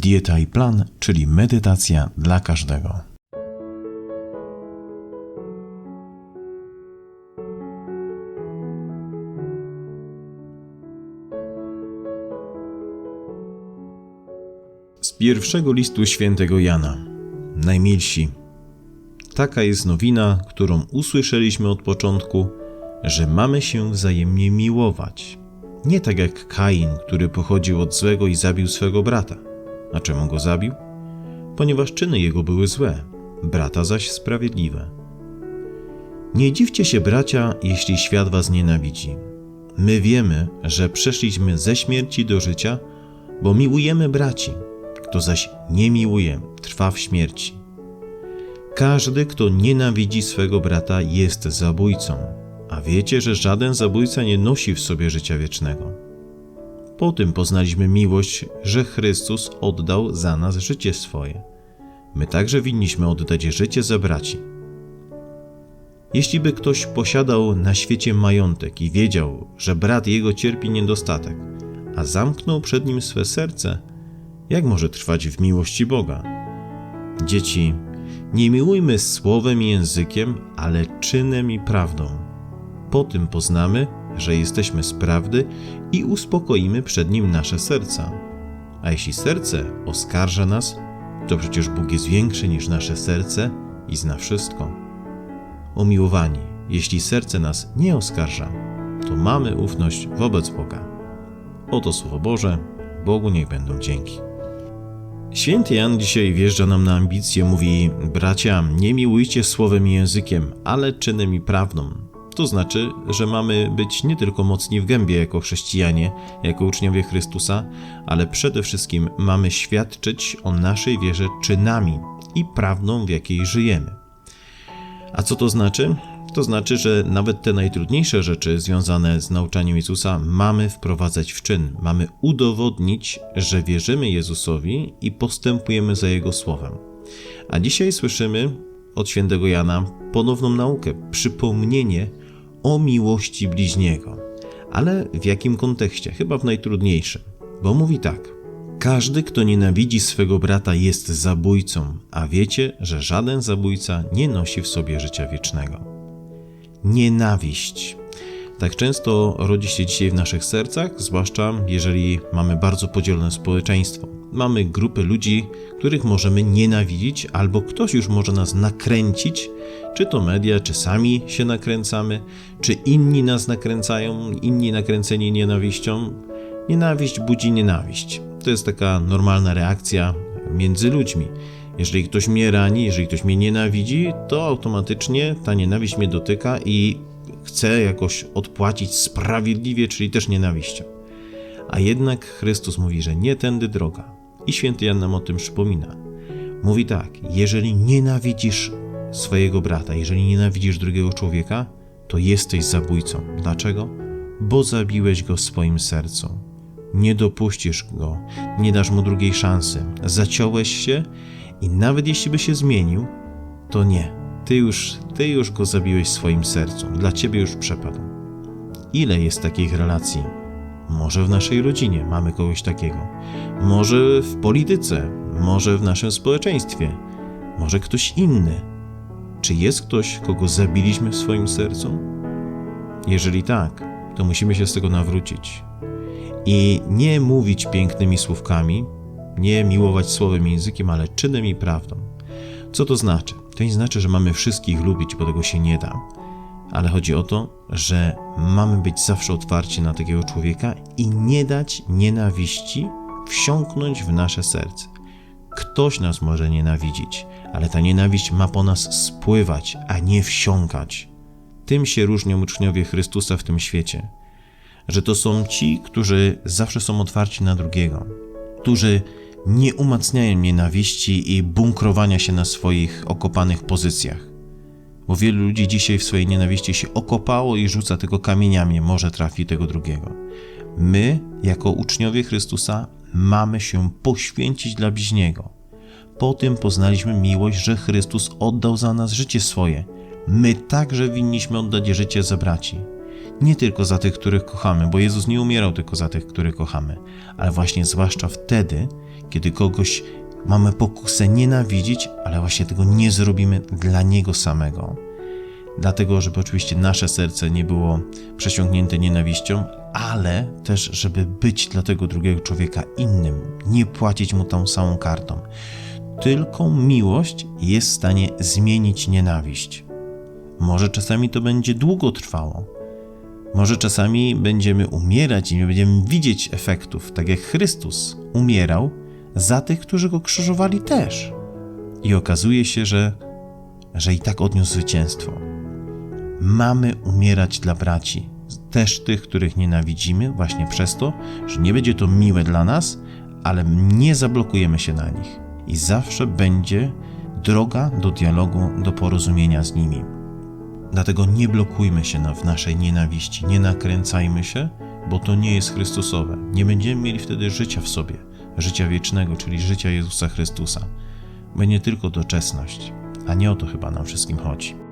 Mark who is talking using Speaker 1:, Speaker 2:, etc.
Speaker 1: Dieta i plan, czyli medytacja dla każdego. Z pierwszego listu świętego Jana. Najmilsi, taka jest nowina, którą usłyszeliśmy od początku, że mamy się wzajemnie miłować. Nie tak jak Kain, który pochodził od złego i zabił swego brata. A czemu go zabił? Ponieważ czyny jego były złe, brata zaś sprawiedliwe. Nie dziwcie się, bracia, jeśli świat was nienawidzi. My wiemy, że przeszliśmy ze śmierci do życia, bo miłujemy braci. Kto zaś nie miłuje, trwa w śmierci. Każdy, kto nienawidzi swego brata, jest zabójcą, a wiecie, że żaden zabójca nie nosi w sobie życia wiecznego. Po tym poznaliśmy miłość, że Chrystus oddał za nas życie swoje. My także winniśmy oddać życie za braci. Jeśli by ktoś posiadał na świecie majątek i wiedział, że brat jego cierpi niedostatek, a zamknął przed nim swe serce, jak może trwać w miłości Boga? Dzieci, nie miłujmy słowem i językiem, ale czynem i prawdą. Po tym poznamy, że jesteśmy z prawdy i uspokoimy przed nim nasze serca. A jeśli serce oskarża nas, to przecież Bóg jest większy niż nasze serce i zna wszystko. Umiłowani, jeśli serce nas nie oskarża, to mamy ufność wobec Boga. Oto Słowo Boże, Bogu niech będą dzięki. Święty Jan dzisiaj wjeżdża nam na ambicje, mówi: Bracia, nie miłujcie słowem i językiem, ale czynem i prawdą. To znaczy, że mamy być nie tylko mocni w gębie jako chrześcijanie, jako uczniowie Chrystusa, ale przede wszystkim mamy świadczyć o naszej wierze czynami i prawdą, w jakiej żyjemy. A co to znaczy? To znaczy, że nawet te najtrudniejsze rzeczy związane z nauczaniem Jezusa mamy wprowadzać w czyn, mamy udowodnić, że wierzymy Jezusowi i postępujemy za Jego słowem. A dzisiaj słyszymy od świętego Jana ponowną naukę, przypomnienie o miłości bliźniego. Ale w jakim kontekście? Chyba w najtrudniejszym, bo mówi tak. Każdy, kto nienawidzi swego brata, jest zabójcą, a wiecie, że żaden zabójca nie nosi w sobie życia wiecznego nienawiść. Tak często rodzi się dzisiaj w naszych sercach, zwłaszcza jeżeli mamy bardzo podzielone społeczeństwo. Mamy grupy ludzi, których możemy nienawidzić, albo ktoś już może nas nakręcić, czy to media, czy sami się nakręcamy, czy inni nas nakręcają, inni nakręceni nienawiścią. Nienawiść budzi nienawiść. To jest taka normalna reakcja między ludźmi. Jeżeli ktoś mnie rani, jeżeli ktoś mnie nienawidzi, to automatycznie ta nienawiść mnie dotyka i chcę jakoś odpłacić sprawiedliwie, czyli też nienawiścią. A jednak Chrystus mówi, że nie tędy droga. I święty Jan nam o tym przypomina. Mówi tak: jeżeli nienawidzisz swojego brata, jeżeli nienawidzisz drugiego człowieka, to jesteś zabójcą. Dlaczego? Bo zabiłeś go w swoim sercu. Nie dopuścisz go, nie dasz mu drugiej szansy. Zaciąłeś się i nawet jeśli by się zmienił, to nie. Ty już, ty już go zabiłeś w swoim sercu. Dla ciebie już przepadł. Ile jest takich relacji? Może w naszej rodzinie mamy kogoś takiego. Może w polityce, może w naszym społeczeństwie, może ktoś inny. Czy jest ktoś, kogo zabiliśmy w swoim sercu? Jeżeli tak, to musimy się z tego nawrócić i nie mówić pięknymi słówkami, nie miłować słowem i językiem, ale czynem i prawdą. Co to znaczy? To nie znaczy, że mamy wszystkich lubić, bo tego się nie da. Ale chodzi o to, że mamy być zawsze otwarci na takiego człowieka i nie dać nienawiści wsiąknąć w nasze serce. Ktoś nas może nienawidzić, ale ta nienawiść ma po nas spływać, a nie wsiąkać. Tym się różnią uczniowie Chrystusa w tym świecie, że to są ci, którzy zawsze są otwarci na drugiego, którzy nie umacniają nienawiści i bunkrowania się na swoich okopanych pozycjach. Bo wielu ludzi dzisiaj w swojej nienawiści się okopało i rzuca tylko kamieniami, może trafi tego drugiego. My, jako uczniowie Chrystusa, mamy się poświęcić dla bliźniego. Po tym poznaliśmy miłość, że Chrystus oddał za nas życie swoje. My także winniśmy oddać życie za braci. Nie tylko za tych, których kochamy, bo Jezus nie umierał tylko za tych, których kochamy, ale właśnie zwłaszcza wtedy, kiedy kogoś mamy pokusę nienawidzić, ale właśnie tego nie zrobimy dla niego samego. Dlatego, żeby oczywiście nasze serce nie było przesiąknięte nienawiścią, ale też, żeby być dla tego drugiego człowieka innym, nie płacić mu tą samą kartą. Tylko miłość jest w stanie zmienić nienawiść. Może czasami to będzie długo trwało. Może czasami będziemy umierać i nie będziemy widzieć efektów, tak jak Chrystus umierał za tych, którzy go krzyżowali też. I okazuje się, że, że i tak odniósł zwycięstwo. Mamy umierać dla braci, też tych, których nienawidzimy, właśnie przez to, że nie będzie to miłe dla nas, ale nie zablokujemy się na nich. I zawsze będzie droga do dialogu, do porozumienia z nimi. Dlatego nie blokujmy się w naszej nienawiści, nie nakręcajmy się, bo to nie jest Chrystusowe. Nie będziemy mieli wtedy życia w sobie, życia wiecznego, czyli życia Jezusa Chrystusa. Będzie tylko doczesność, a nie o to chyba nam wszystkim chodzi.